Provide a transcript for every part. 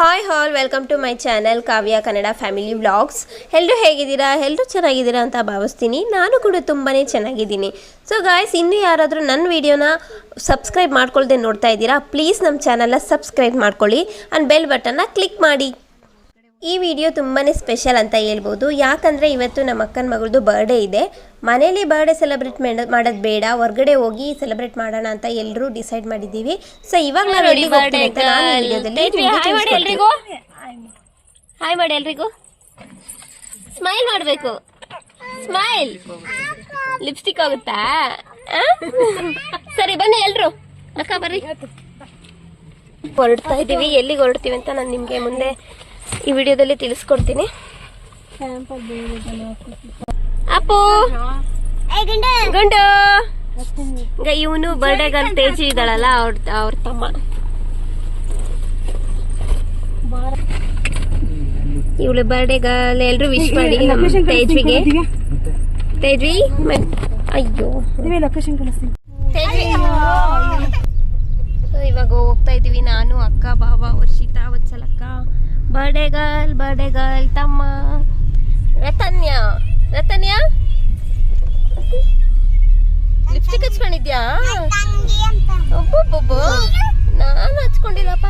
Hi all welcome to my channel Kavya Kannada family vlogs ಎಲ್ಲರೂ ಹೇಗಿದ್ದೀರಾ? ಎಲ್ಲರೂ ಚೆನ್ನಾಗಿದ್ದೀರಾ ಅಂತ ಭಾವಿಸ್ತೀನಿ. ನಾನು ಕೂಡ ತುಂಬಾ ಚೆನ್ನಾಗಿದ್ದೀನಿ. ಸೊ ಗಾಯ್ಸ್ ಇನ್ನು ಯಾರಾದರೂ ನನ್ನ ವಿಡಿಯೋನ ಸಬ್ಸ್ಕ್ರೈಬ್ ಮಾಡ್ಕೊಳ್ದೆ ನೋಡ್ತಾ ಇದ್ದೀರಾ ಪ್ಲೀಸ್ ನಮ್ಮ ಚಾನಲ್ನ ಸಬ್ಸ್ಕ್ರೈಬ್ ಮಾಡ್ಕೊಳ್ಳಿ. ಆ್ಯಂಡ್ ಬೆಲ್ ಬಟನ್ನ ಕ್ಲಿಕ್ ಮಾಡಿ. ಈ ವಿಡಿಯೋ ತುಂಬಾ ಸ್ಪೆಷಲ್ ಅಂತ ಹೇಳ್ಬೋದು. ಯಾಕಂದರೆ ಇವತ್ತು ನಮ್ಮ ಅಕ್ಕನ ಮಗಳದು ಬರ್ಡೇ ಇದೆ. ಮನೇಲಿ ಬರ್ಡೇ ಸೆಲೆಬ್ರೇಟ್ ಮಾಡೋದು ಬೇಡ. ಹೊರಗಡೆ ಹೋಗಿ ಸೆಲೆಬ್ರೇಟ್ ಮಾಡೋಣ ಅಂತ ಎಲ್ಲರೂ ಡಿಸೈಡ್ ಮಾಡಿದ್ದೀವಿ. ಸೊ ಇವಾಗ ಎಲ್ಲಿಗೆ ಅಂತ ನಾನು ಈ ವಿಡಿಯೋದಲ್ಲಿ ನಿಮ್ಗೆ ಹಾಯ್ ಮಾಡಿ ತಿಳಿಸ್ಕೊಡ್ತೀನಿ. ಎಲ್ರಿಗೂ ಹಾಯ್ ಮಾಡಿ ಎಲ್ರಿಗೂ. ಸ್ಮೈಲ್ ಮಾಡಬೇಕು. ಸ್ಮೈಲ್ ಲಿಪ್ಸ್ಟಿಕ್ ಆಗುತ್ತಾ? ಆ? ಸರಿ ಬನ್ನಿ ಎಲ್ರು. ಅಕ್ಕ ಬರ್ರಿ. ಹೊರಡ್ತಾ ಇದ್ದೀವಿ. ಎಲ್ಲಿಗೆ ಹೊರಡ್ತೀವಿ ಅಂತ ನಾನು ನಿಮಗೆ ಮುಂದೆ ಈ ವಿಡಿಯೋದಲ್ಲಿ ತಿಳಿಸ್ಕೊಡ್ತೀನಿ. ಅಪ್ಪು. ಗಂಡು. ಇವನು ಬರ್ಡೇ ಗರ್ಲ್ ತೇಜಿ ಇದ್ದಾಳಲ್ಲ ಅವ್ರ ಅವ್ರ ತಮ್ಮ. ಇವಳು ಬರ್ಡೇ ಗರ್ಲ್ ಎಲ್ರು ವಿಶ್ ಮಾಡಿ ತೇಜ್ವಿಗೆ ತೇಜ್ವಿ ಅಯ್ಯೋ. ಇವಾಗ ಹೋಗ್ತಾ ಇದೀವಿ ನಾನು ಅಕ್ಕ ಬಾಬಾ ವರ್ಷಿತಾ ವತ್ಸಲಕ್ಕ ಬರ್ಡೇ ಗರ್ಲ್ ಬರ್ಡೇ ಗರ್ಲ್ ತಮ್ಮ. ರತನ್ಯ. ರತನ್ಯ? ಲಿಪ್ಸ್ಟಿಕ್ ಹಚ್ಕೊಂಡಿದ್ಯಾ? ಒಬ್ಬೊಬ್ಬೊಬ್ಬ ನಾನು ಹಚ್ಕೊಂಡಿಲ್ಲಪ್ಪ.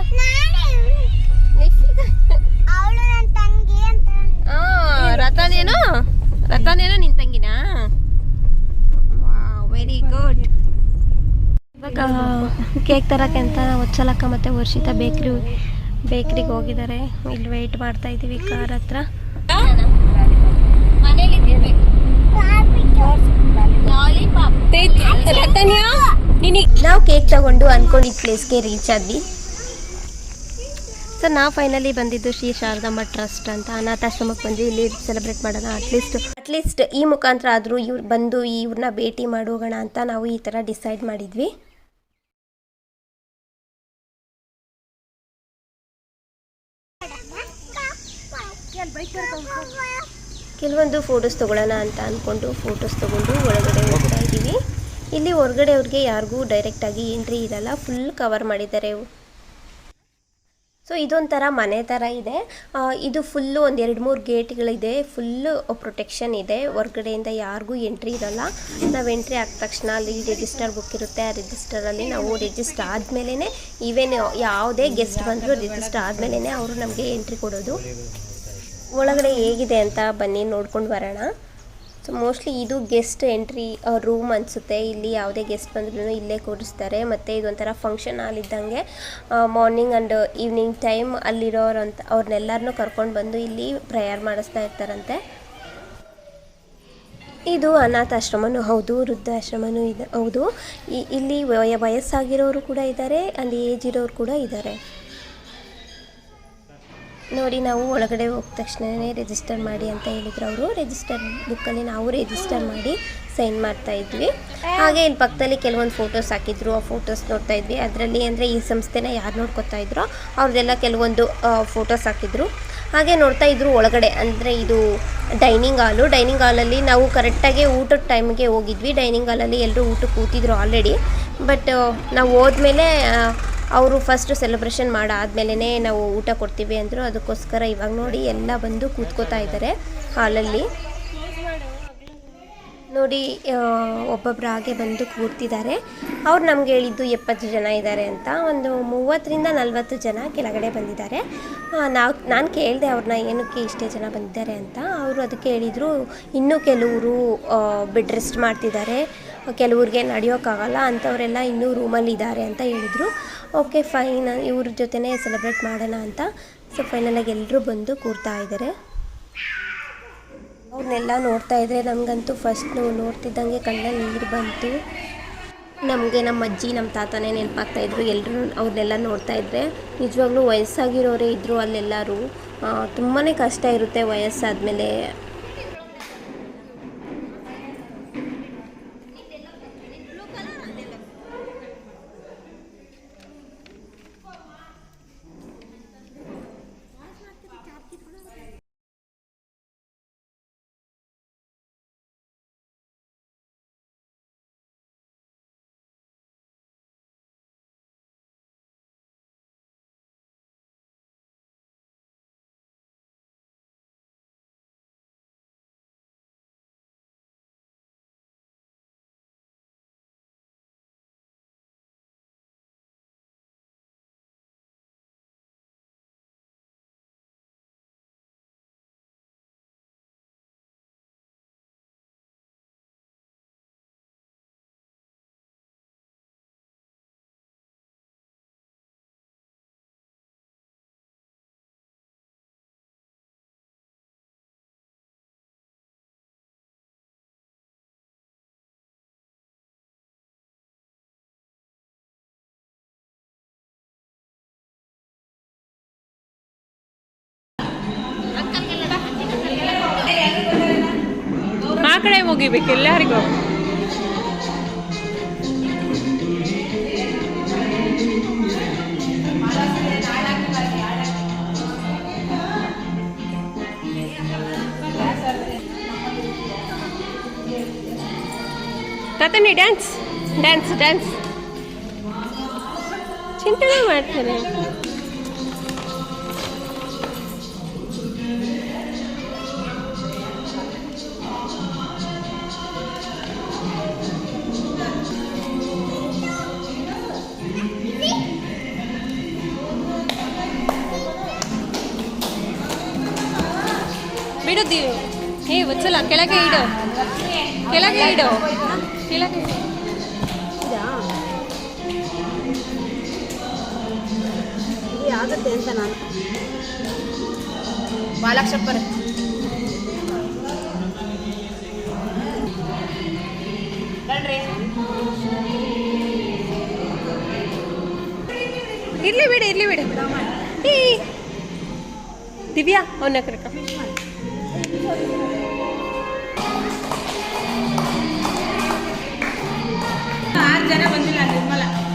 ರತನೇನೋ ರತನೇನೋ ನಿನ್ ತಂಗಿನಾ? ವೆರಿ ಗುಡ್ ಇವಾಗ ಕೇಕ್ ತರಕ್ಕೆ ಅಂತ ಒಚ್ಚಲಕ್ಕ ಮತ್ತೆ ವರ್ಷಿತ ಬೇಕ್ರಿ ಬೇಕ್ರಿಗೆ ಹೋಗಿದ್ದಾರೆ. ಇಲ್ಲಿ ವೆಯ್ಟ್ ಮಾಡ್ತಾ ಇದ್ದೀವಿ ಕಾರ್ ಹತ್ರ. ನಾವು ಕೇಕ್ ತಗೊಂಡು ಅನ್ಕೊಂಡಿದ್ದ ಪ್ಲೇಸ್ಗೆ ರೀಚ್ ಆದ್ವಿ. ಸರ್ ನಾವು ಫೈನಲಿ ಬಂದಿದ್ದು ಶ್ರೀ ಶಾರದಾಂಬ ಟ್ರಸ್ಟ್ ಅಂತ. ಅನಾಥಾಶ್ರಮಕ್ಕೆ ಬಂದು ಇಲ್ಲಿ ಸೆಲೆಬ್ರೇಟ್ ಮಾಡೋಣ. ಅಟ್ಲೀಸ್ಟ್ ಅಟ್ಲೀಸ್ಟ್ ಈ ಮುಖಾಂತರ ಆದರೂ ಇವ್ರು ಬಂದು ಇವ್ರನ್ನ ಭೇಟಿ ಮಾಡೋಗೋಣ ಅಂತ ನಾವು ಈ ಥರ ಡಿಸೈಡ್ ಮಾಡಿದ್ವಿ. ಕೆಲವೊಂದು ಫೋಟೋಸ್ ತೊಗೊಳ್ಳೋಣ ಅಂತ ಅಂದ್ಕೊಂಡು ಫೋಟೋಸ್ ತೊಗೊಂಡು ಒಳಗಡೆ ಹೋಗ್ತಾ ಇದ್ದೀವಿ. ಇಲ್ಲಿ ಹೊರಗಡೆ ಅವ್ರಿಗೆ ಯಾರಿಗೂ ಡೈರೆಕ್ಟಾಗಿ ಎಂಟ್ರಿ ಇರಲ್ಲ ಫುಲ್ ಕವರ್ ಮಾಡಿದ್ದಾರೆ ಸೊ ಇದೊಂಥರ ಮನೆ ಥರ ಇದೆ. ಇದು ಫುಲ್ಲು ಒಂದು ಎರಡು ಮೂರು ಗೇಟ್ಗಳಿದೆ. ಫುಲ್ಲು ಪ್ರೊಟೆಕ್ಷನ್ ಇದೆ. ಹೊರ್ಗಡೆಯಿಂದ ಯಾರಿಗೂ ಎಂಟ್ರಿ ಇರಲ್ಲ. ನಾವು ಎಂಟ್ರಿ ಆದ ತಕ್ಷಣ ಅಲ್ಲಿ ರಿಜಿಸ್ಟರ್ ಬುಕ್ ಇರುತ್ತೆ. ಆ ರಿಜಿಸ್ಟರಲ್ಲಿ ನಾವು ರಿಜಿಸ್ಟರ್ ಆದಮೇಲೆ ಈವೇನ್ ಯಾವುದೇ ಗೆಸ್ಟ್ ಬಂದರೂ ರಿಜಿಸ್ಟರ್ ಆದಮೇಲೆ ಅವರು ನಮಗೆ ಎಂಟ್ರಿ ಕೊಡೋದು. ಒಳಗಡೆ ಹೇಗಿದೆ ಅಂತ ಬನ್ನಿ ನೋಡ್ಕೊಂಡು ಬರೋಣ. ಸೊ ಮೋಸ್ಟ್ಲಿ ಇದು ಗೆಸ್ಟ್ ಎಂಟ್ರಿ ರೂಮ್ ಅನಿಸುತ್ತೆ. ಇಲ್ಲಿ ಯಾವುದೇ ಗೆಸ್ಟ್ ಬಂದ್ರೂ ಇಲ್ಲೇ ಕೂರಿಸ್ತಾರೆ. ಮತ್ತು ಇದೊಂಥರ ಫಂಕ್ಷನ್ ಹಾಲ್ ಇದ್ದಂಗೆ ಮಾರ್ನಿಂಗ್ ಆ್ಯಂಡ್ ಈವ್ನಿಂಗ್ ಟೈಮ್ ಅಲ್ಲಿರೋರಂತ ಅವ್ರನ್ನೆಲ್ಲರನ್ನೂ ಕರ್ಕೊಂಡು ಬಂದು ಇಲ್ಲಿ ಪ್ರೇಯರ್ ಮಾಡಿಸ್ತಾ ಇರ್ತಾರಂತೆ. ಇದು ಅನಾಥಾಶ್ರಮನೂ ಹೌದು, ವೃದ್ಧಾಶ್ರಮನೂ ಇದೆ, ಹೌದು. ಇಲ್ಲಿ ವಯ, ವಯಸ್ಸಾಗಿರೋರು ಕೂಡ ಇದ್ದಾರೆ, ಅಲ್ಲಿ ಏಜ್ ಇರೋರು ಕೂಡ ಇದ್ದಾರೆ. ನೋಡಿ, ನಾವು ಒಳಗಡೆ ಹೋದ ತಕ್ಷಣವೇ ರಿಜಿಸ್ಟರ್ ಮಾಡಿ ಅಂತ ಹೇಳಿದ್ರು ಅವರು. ರಿಜಿಸ್ಟರ್ ಬುಕ್ಕಲ್ಲಿ ನಾವು ರಿಜಿಸ್ಟರ್ ಮಾಡಿ ಸೈನ್ ಮಾಡ್ತಾ ಇದ್ವಿ. ಹಾಗೆ ಇಲ್ಲಿ ಪಕ್ಕದಲ್ಲಿ ಕೆಲವೊಂದು ಫೋಟೋಸ್ ಹಾಕಿದ್ರು. ಆ ಫೋಟೋಸ್ ನೋಡ್ತಾ ಇದ್ವಿ. ಅದರಲ್ಲಿ ಅಂದರೆ ಈ ಸಂಸ್ಥೆನ ಯಾರು ನೋಡ್ಕೊತಾ ಇದ್ರೋ ಅವ್ರದ್ದೆಲ್ಲ ಕೆಲವೊಂದು ಫೋಟೋಸ್ ಹಾಕಿದ್ರು. ಹಾಗೆ ನೋಡ್ತಾ ಇದ್ರು ಒಳಗಡೆ. ಅಂದರೆ ಇದು ಡೈನಿಂಗ್ ಹಾಲು ಡೈನಿಂಗ್ ಹಾಲಲ್ಲಿ ನಾವು ಕರೆಕ್ಟಾಗಿ ಊಟದ ಟೈಮ್ಗೆ ಹೋಗಿದ್ವಿ. ಡೈನಿಂಗ್ ಹಾಲಲ್ಲಿ ಎಲ್ಲರೂ ಊಟ ಕೂತಿದ್ರು ಆಲ್ರೆಡಿ ಬಟ್ ನಾವು ಹೋದ್ಮೇಲೆ ಅವರು ಫಸ್ಟ್ ಸೆಲೆಬ್ರೇಷನ್ ಮಾಡಾದ್ಮೇಲೆ ನಾವು ಊಟ ಕೊಡ್ತೀವಿ ಅಂದರು, ಅದಕ್ಕೋಸ್ಕರ ಇವಾಗ ನೋಡಿ ಎಲ್ಲ ಬಂದು ಕೂತ್ಕೋತಾ ಇದ್ದಾರೆ ಹಾಲಲ್ಲಿ. ನೋಡಿ ಒಬ್ಬೊಬ್ಬರು ಹಾಗೆ ಬಂದು ಕೂರ್ತಿದ್ದಾರೆ ಅವ್ರು ನಮ್ಗೆ ಹೇಳಿದ್ದು ಎಪ್ಪತ್ತು ಜನ ಇದ್ದಾರೆ ಅಂತ. ಒಂದು ಮೂವತ್ತರಿಂದ ನಲ್ವತ್ತು ಜನ ಕೆಳಗಡೆ ಬಂದಿದ್ದಾರೆ ನಾವು, ನಾನು ಕೇಳಿದೆ ಅವ್ರನ್ನ ಏನಕ್ಕೆ ಇಷ್ಟೇ ಜನ ಬಂದಿದ್ದಾರೆ ಅಂತ. ಅವರು ಅದಕ್ಕೆ ಹೇಳಿದರು, ಇನ್ನೂ ಕೆಲವರು ಬೆಡ್ ರೆಸ್ಟ್ ಮಾಡ್ತಿದ್ದಾರೆ ಕೆಲವ್ರಿಗೆ ನಡೆಯೋಕ್ಕಾಗಲ್ಲ. ಅಂಥವರೆಲ್ಲ ಇನ್ನೂ ರೂಮಲ್ಲಿ ಇದ್ದಾರೆ ಅಂತ ಹೇಳಿದರು. ಓಕೆ ಫೈನ್ ಇವ್ರ ಜೊತೆನೇ ಸೆಲೆಬ್ರೇಟ್ ಮಾಡೋಣ ಅಂತ. ಸೊ ಫೈನಲಾಗಿ ಎಲ್ಲರೂ ಬಂದು ಕೂರ್ತಾ ಇದ್ದಾರೆ ಅವ್ರನ್ನೆಲ್ಲ ನೋಡ್ತಾ ಇದ್ರೆ ನಮಗಂತೂ ಫಸ್ಟ್ ನೋಡ್ತಿದ್ದಂಗೆ ಕಣ್ಣಲ್ಲಿ ನೀರು ಬಂತು. ನಮಗೆ ನಮ್ಮ ಅಜ್ಜಿ, ನಮ್ಮ ತಾತನೇ ನೆನಪಾಗ್ತಾ ಇದ್ರು. ಎಲ್ಲರೂ ಅವ್ರನ್ನೆಲ್ಲ ನೋಡ್ತಾ ಇದ್ರೆ ನಿಜವಾಗ್ಲೂ ವಯಸ್ಸಾಗಿರೋರೇ ಇದ್ದರು ಅಲ್ಲೆಲ್ಲರೂ. ತುಂಬಾ ಕಷ್ಟ ಇರುತ್ತೆ ವಯಸ್ಸಾದಮೇಲೆ. ಆ ಕಡೆ ಮುಗಿಬೇಕು ಎಲ್ಲರಿಗೂ. ರತನಿ ಡ್ಯಾನ್ಸ್ ಡ್ಯಾನ್ಸ್ ಡ್ಯಾನ್ಸ್ ಚಿಂತನೆ ಮಾಡ್ತಾರೆ ಬಿಡುದಿ ಏ ವತ್ಸಲ ಕೆಳಗೆ ಇಡು. ಕೆಳಗೆ ಇಡು. ಕೆಳಗೆ ಇಡು. ಆಗುತ್ತೆ ಅಂತ ನಾನು. ಬಾಲಕ್ಷಪ್ಪರ್. ಇರ್ಲಿ ಬಿಡಿ ಇರ್ಲಿ ಬಿಡಿ. ದಿವ್ಯಾ ಅವನ್ನ ಕರೆಕ. आठ जरा बंदी लागेल मला.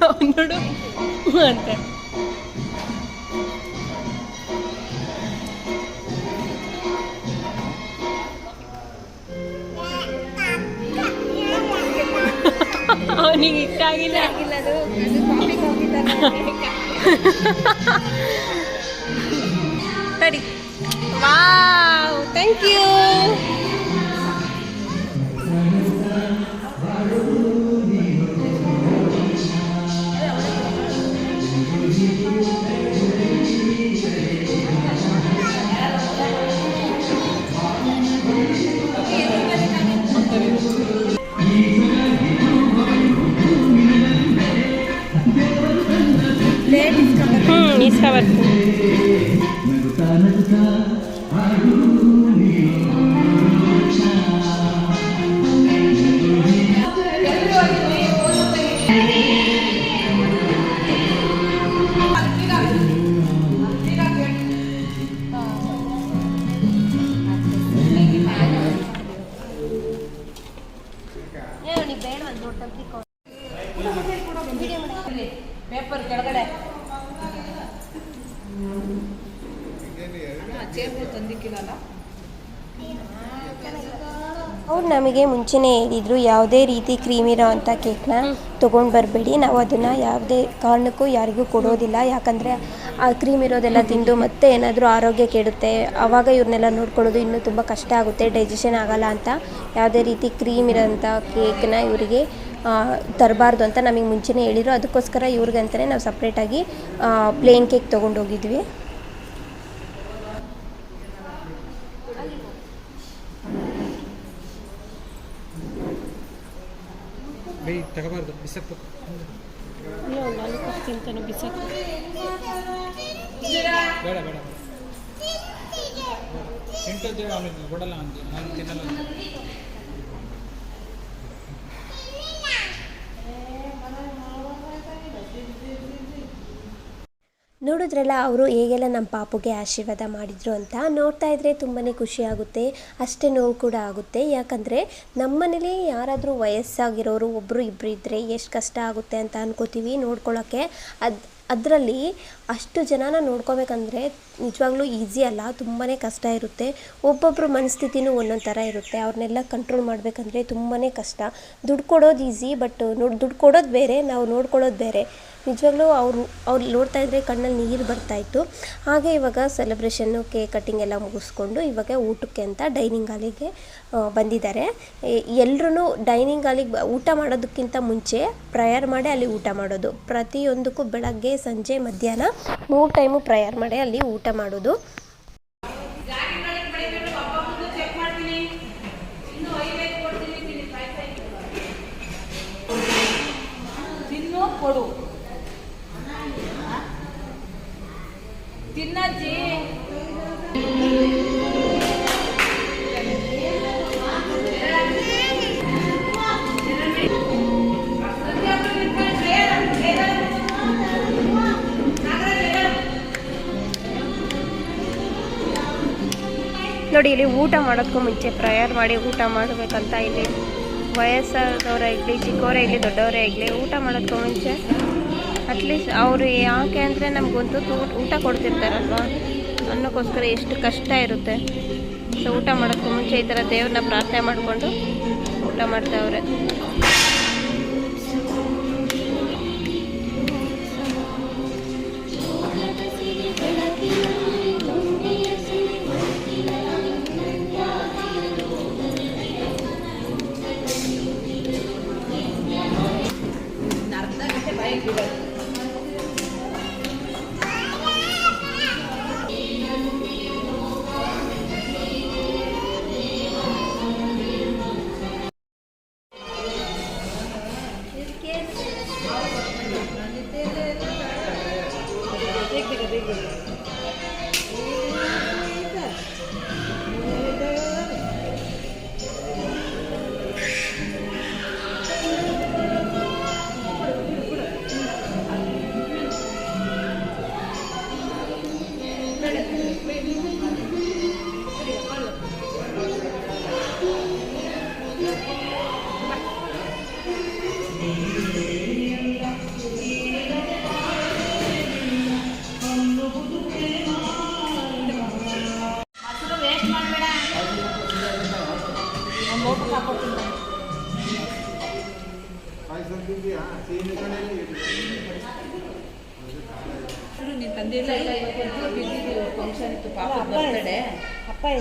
ನೋಡು ಅಂತ. ಅವನಿಗೆ ಇಷ್ಟ ಆಗಿಲ್ಲ ಸರಿ. ವಾವ್ ಥ್ಯಾಂಕ್ ಯು డిస్కవర్ ಅವ್ರು ನಮಗೆ ಮುಂಚೆನೇ ಹೇಳಿದರು, ಯಾವುದೇ ರೀತಿ ಕ್ರೀಮ್ ಇರೋ ಅಂಥ ಕೇಕ್ನ ತಗೊಂಡು ಬರಬೇಡಿ, ನಾವು ಅದನ್ನು ಯಾವುದೇ ಕಾರಣಕ್ಕೂ ಯಾರಿಗೂ ಕೊಡೋದಿಲ್ಲ. ಯಾಕಂದರೆ ಆ ಕ್ರೀಮ್ ಇರೋದೆಲ್ಲ ತಿಂದು ಮತ್ತೆ ಏನಾದರೂ ಆರೋಗ್ಯ ಕೆಡುತ್ತೆ. ಆವಾಗ ಇವ್ರನ್ನೆಲ್ಲ ನೋಡ್ಕೊಳ್ಳೋದು ಇನ್ನೂ ತುಂಬ ಕಷ್ಟ ಆಗುತ್ತೆ ಡೈಜೆಷನ್ ಆಗಲ್ಲ ಅಂತ. ಯಾವುದೇ ರೀತಿ ಕ್ರೀಮ್ ಇರೋಂಥ ಕೇಕ್ನ ಇವರಿಗೆ ತರಬಾರ್ದು ಅಂತ ನಮಗೆ ಮುಂಚೆನೇ ಹೇಳಿದರು. ಅದಕ್ಕೋಸ್ಕರ ಇವ್ರಿಗಂತಲೇ ನಾವು ಸಪ್ರೇಟಾಗಿ ಪ್ಲೇನ್ ಕೇಕ್ ತೊಗೊಂಡೋಗಿದ್ವಿ ಬೈ ತಗೋಬಾರ್ದು ನಾನು ತಿಂತಾನೆ ಬಿಸಾಕು. ಬೇಡ. ಬೇಡ ಎಂಟು ಆಮೇಲೆ ಕೊಡಲ್ಲ ಅಂತ ನಾನು ತಿನ್ನಲ್ಲ. ನೋಡಿದ್ರಲ್ಲ, ಅವರು ಹೇಗೆಲ್ಲ ನಮ್ಮ ಪಾಪುಗೆ ಆಶೀರ್ವಾದ ಮಾಡಿದರು ಅಂತ. ನೋಡ್ತಾ ಇದ್ರೆ ತುಂಬಾ ಖುಷಿ ಆಗುತ್ತೆ. ಅಷ್ಟೇ ನೋವು ಕೂಡ ಆಗುತ್ತೆ. ಯಾಕಂದರೆ ನಮ್ಮನೇಲಿ ಯಾರಾದರೂ ವಯಸ್ಸಾಗಿರೋರು ಒಬ್ಬರು ಇಬ್ಬರು ಇದ್ದರೆ ಎಷ್ಟು ಕಷ್ಟ ಆಗುತ್ತೆ ಅಂತ ಅನ್ಕೋತೀವಿ ನೋಡ್ಕೊಳ್ಳೋಕ್ಕೆ ಅದು, ಅದರಲ್ಲಿ ಅಷ್ಟು ಜನನ ನೋಡ್ಕೋಬೇಕಂದ್ರೆ ನಿಜವಾಗ್ಲೂ ಈಸಿ ಅಲ್ಲ. ತುಂಬಾ ಕಷ್ಟ ಇರುತ್ತೆ. ಒಬ್ಬೊಬ್ಬರು ಮನಸ್ಥಿತಿನೂ ಒಂದೊಂದು ಥರ ಇರುತ್ತೆ. ಅವ್ರನ್ನೆಲ್ಲ ಕಂಟ್ರೋಲ್ ಮಾಡಬೇಕಂದ್ರೆ ತುಂಬಾ ಕಷ್ಟ. ದುಡ್ಡು ಕೊಡೋದು ಈಸಿ, ಬಟ್ ನೋಡಿ, ದುಡ್ಡು ಕೊಡೋದು ಬೇರೆ, ನಾವು ನೋಡ್ಕೊಳ್ಳೋದು ಬೇರೆ. ನಿಜವಾಗ್ಲೂ ಅವರು, ಅವ್ರು ನೋಡ್ತಾ ಇದ್ದರೆ ಕಣ್ಣಲ್ಲಿ ನೀರು ಬರ್ತಾಯಿತ್ತು ಹಾಗೆ ಇವಾಗ ಸೆಲೆಬ್ರೇಷನ್ನು ಕೇಕ್ ಕಟ್ಟಿಂಗ್ ಎಲ್ಲ ಮುಗಿಸ್ಕೊಂಡು ಇವಾಗ ಊಟಕ್ಕೆ ಅಂತ ಡೈನಿಂಗ್ ಹಾಲಿಗೆ ಬಂದಿದ್ದಾರೆ. ಎಲ್ಲರೂ ಡೈನಿಂಗ್ ಹಾಲಿಗೆ ಊಟ ಮಾಡೋದಕ್ಕಿಂತ ಮುಂಚೆ ಪ್ರಯರ್ ಮಾಡಿ ಅಲ್ಲಿ ಊಟ ಮಾಡೋದು. ಪ್ರತಿಯೊಂದಕ್ಕೂ ಬೆಳಗ್ಗೆ, ಸಂಜೆ, ಮಧ್ಯಾಹ್ನ ಮೂರು ಟೈಮು ಪ್ರಯರ್ ಮಾಡಿ ಅಲ್ಲಿ ಊಟ ಮಾಡೋದು ಚೆಕ್ ಮಾಡ್ತೀನಿ ಇನ್ನು ಐದೈದು ಕೊಡ್ತೀನಿ ತಿನ್ನಿ ಪಾಯ್ಸ ಇತ್ತು. ತಿನ್ನು ಕೊಡು ತಿನ್ನಜ್ಜಿ ನೋಡಿ, ಇಲ್ಲಿ ಊಟ ಮಾಡೋದಕ್ಕೂ ಮುಂಚೆ ಪ್ರೇಯರ್ ಮಾಡಿ ಊಟ ಮಾಡಬೇಕಂತ ಇಲ್ಲಿ. ವಯಸ್ಸಾದವರೇ ಆಗಲಿ ಚಿಕ್ಕವರೇ ಆಗಲಿ ದೊಡ್ಡವರೇ ಆಗಲಿ ಊಟ ಮಾಡೋದಕ್ಕೂ ಮುಂಚೆ ಅಟ್ಲೀಸ್ಟ್ ಅವರು ಯಾಕೆ ಅಂದರೆ ನಮಗೊಂದು ಊಟ ಕೊಡ್ತಿರ್ತಾರಲ್ವಾ? ಅನ್ನೋಕ್ಕೋಸ್ಕರ ಎಷ್ಟು ಕಷ್ಟ ಇರುತ್ತೆ. ಸೊ ಊಟ ಮಾಡೋಕ್ಕೂ ಮುಂಚೆ ಈ ಥರ ದೇವ್ರನ್ನ ಪ್ರಾರ್ಥನೆ ಮಾಡಿಕೊಂಡು ಊಟ ಮಾಡ್ತಾವ್ರೆ.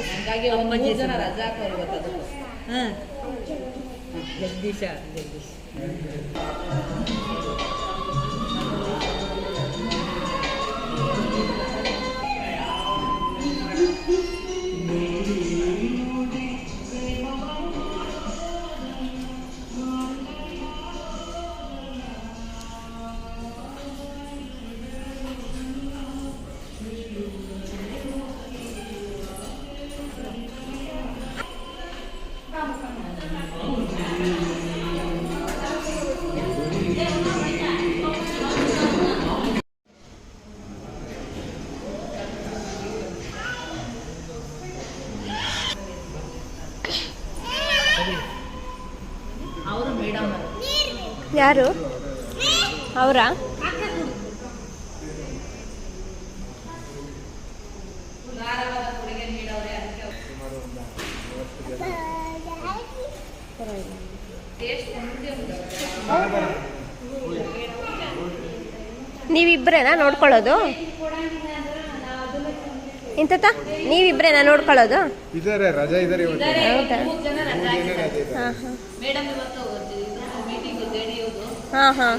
ಹಂಗಾಗಿ ಮೂರು ಜನ ರಜಾ ಹಾಕೋರು ಅದಕ್ಕೆ ಹಾಂ. ಜಗದೀಶ ಜಗದೀಶ್. ಯಾರು? ಅವರಾ? ನೀವಿಬ್ಬರೇನಾ ನೋಡ್ಕೊಳ್ಳೋದು? ಇಂತತ ನೀವಿಬ್ರೇನಾ ನೋಡ್ಕೊಳ್ಳೋದು? ಇದಾರೆ ರಜಾ ಇದಾರೆ ಇವತ್ತು. ಹೌದಾ. ಹಾಂ ಹಾಂ. ಹಾಂ ಹಾಂ.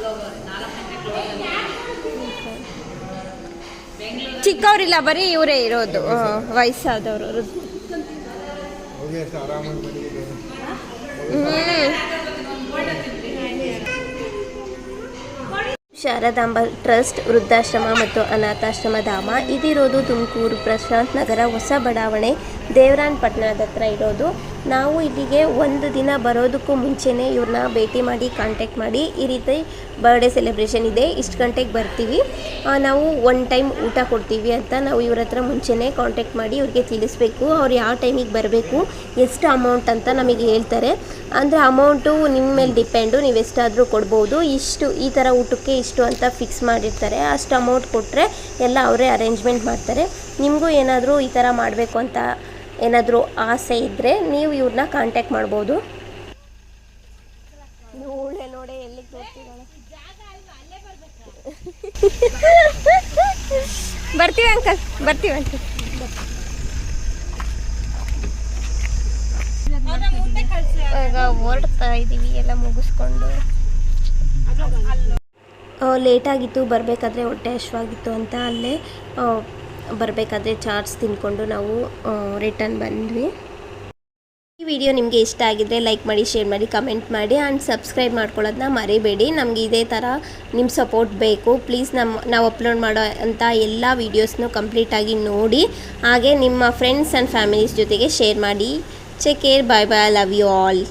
ಚಿಕ್ಕವರಿಲ್ಲ, ಬರೀ ಇವರೇ ಇರೋದು. ವಯಸ್ಸಾದವರು. ಶಾರದಾಂಬ ಟ್ರಸ್ಟ್, ವೃದ್ಧಾಶ್ರಮ ಮತ್ತು ಅನಾಥಾಶ್ರಮ ಧಾಮ, ಇದಿರೋದು ತುಮಕೂರು ಪ್ರಶಾಂತ್ ನಗರ ಹೊಸ ಬಡಾವಣೆ. ದೇವರಾನ್ ಪಟ್ಟಣದ ಹತ್ರ ಇರೋದು. ನಾವು ಇಲ್ಲಿಗೆ ಒಂದು ದಿನ ಬರೋದಕ್ಕೂ ಮುಂಚೆನೇ ಇವ್ರನ್ನ ಭೇಟಿ ಮಾಡಿ ಕಾಂಟ್ಯಾಕ್ಟ್ ಮಾಡಿ. ಈ ರೀತಿ ಬರ್ಡೇ ಸೆಲೆಬ್ರೇಷನ್ ಇದೆ. ಇಷ್ಟು ಗಂಟೆಗೆ ಬರ್ತೀವಿ. ನಾವು ಒನ್ ಟೈಮ್ ಊಟ ಕೊಡ್ತೀವಿ ಅಂತ ನಾವು ಇವ್ರ ಹತ್ರ ಮುಂಚೆನೇ ಕಾಂಟ್ಯಾಕ್ಟ್ ಮಾಡಿ ಇವ್ರಿಗೆ ತಿಳಿಸ್ಬೇಕು. ಅವ್ರು ಯಾವ ಟೈಮಿಗೆ ಬರಬೇಕು, ಎಷ್ಟು ಅಮೌಂಟ್ ಅಂತ ನಮಗೆ ಹೇಳ್ತಾರೆ. ಅಂದರೆ ಅಮೌಂಟು ನಿಮ್ಮ ಮೇಲೆ ಡಿಪೆಂಡು ನೀವು ಎಷ್ಟಾದರೂ ಕೊಡ್ಬೋದು. ಇಷ್ಟು, ಈ ಥರ ಊಟಕ್ಕೆ ಇಷ್ಟು ಅಂತ ಫಿಕ್ಸ್ ಮಾಡಿರ್ತಾರೆ. ಅಷ್ಟು ಅಮೌಂಟ್ ಕೊಟ್ಟರೆ ಎಲ್ಲ ಅವರೇ ಅರೇಂಜ್ಮೆಂಟ್ ಮಾಡ್ತಾರೆ. ನಿಮಗೂ ಏನಾದರೂ ಈ ಥರ ಮಾಡಬೇಕು ಅಂತ ಏನಾದರೂ ಆಸೆ ಇದ್ದರೆ ನೀವು ಇವ್ರನ್ನ ಕಾಂಟ್ಯಾಕ್ಟ್ ಮಾಡ್ಬೋದು. ನೋಡೆ ನೋಡೆ ಎಲ್ಲಿಗೆ ಬರ್ತೀವಿ ಅಂಕಲ್ ಬರ್ತೀವಿ ಅಂಕಲ್. ಹೊರಡ್ತಾ ಇದ್ದೀವಿ ಎಲ್ಲ ಮುಗಿಸ್ಕೊಂಡು. ಲೇಟಾಗಿತ್ತು ಬರಬೇಕಾದ್ರೆ ಹೊಟ್ಟೆ ಹಶ್ವಾಗಿತ್ತು ಅಂತ ಅಲ್ಲೇ ಬರಬೇಕಾದ್ರೆ ಚಾರ್ಜ್ ತಿಂದ್ಕೊಂಡು ನಾವು ರಿಟರ್ನ್ ಬಂದ್ವಿ. ಈ ವಿಡಿಯೋ ನಿಮಗೆ ಇಷ್ಟ ಆಗಿದ್ರೆ ಲೈಕ್ ಮಾಡಿ ಶೇರ್ ಮಾಡಿ ಕಮೆಂಟ್ ಮಾಡಿ ಆ್ಯಂಡ್ ಸಬ್ಸ್ಕ್ರೈಬ್ ಮಾಡ್ಕೊಳ್ಳೋದನ್ನ ಮರಿಬೇಡಿ. ನಮಗೆ ಇದೇ ಥರ ನಿಮ್ಮ ಸಪೋರ್ಟ್ ಬೇಕು. ಪ್ಲೀಸ್ ನಮ್ಮ ನಾವು ಅಪ್ಲೋಡ್ ಮಾಡೋ ಅಂಥ ಎಲ್ಲ ವೀಡಿಯೋಸ್ನೂ ಕಂಪ್ಲೀಟಾಗಿ ನೋಡಿ, ಹಾಗೆ ನಿಮ್ಮ ಫ್ರೆಂಡ್ಸ್ ಆ್ಯಂಡ್ ಫ್ಯಾಮಿಲೀಸ್ ಜೊತೆಗೆ ಶೇರ್ ಮಾಡಿ. Take care bye bye love you all